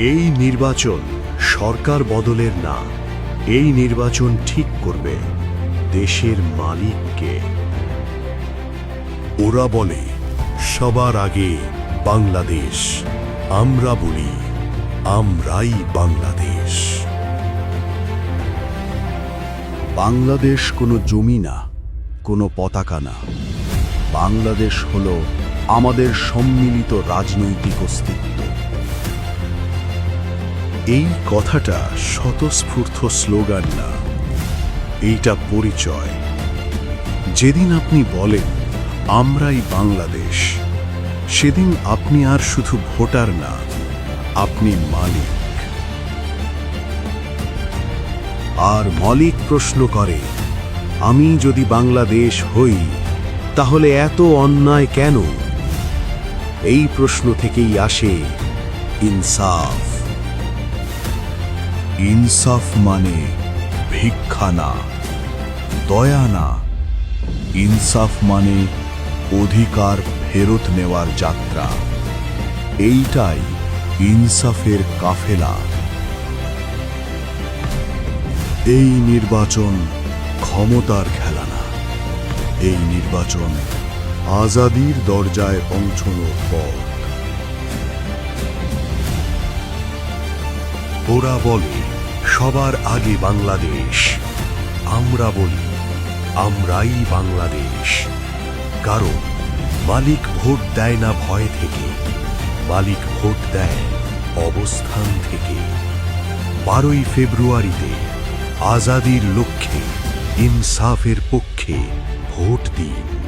এই নির্বাচন সরকার বদলের না। এই নির্বাচন ঠিক করবে দেশের মালিককে। ওরা বলে, সবার আগে বাংলাদেশ, আমরা বলি, আমরাই বাংলাদেশ। বাংলাদেশ কোনো জমি না, কোনো পতাকা না। বাংলাদেশ হলো আমাদের সম্মিলিত রাজনৈতিক অস্তিত্ব। এই কথাটা স্বতঃস্ফূর্ত স্লোগান না। এইটা পরিচয়। যেদিন আপনি বলেন, আমরাই বাংলাদেশ, সেদিন আপনি আর শুধু ভোটার না, আপনি মালিক। আর মলিক প্রশ্ন করে, আমি যদি বাংলাদেশ হই, তাহলে এত অন্যায় কেন? এই প্রশ্ন থেকেই আসে ইনসাফ। ইনসাফ মানে ভিক্ষা না, দয়া না। ইনসাফ মানে অধিকার ফেরত নেওয়ার যাত্রা। এইটাই ইনসাফের কাফেলা। এই নির্বাচন ক্ষমতার খেলা না এই নির্বাচন আজাদির দরজায় পৌঁছনোর পথ ওরা বলে, সবার আগে বাংলাদেশ। আমরা বলি, আমরাই বাংলাদেশ। কারণ মালিক ভোট দেয় না ভয় থেকে, মালিক ভোট দেয় অবস্থান থেকে। বারোই ফেব্রুয়ারিতে আজাদির লক্ষ্যে, ইনসাফের পক্ষে ভোট দিন।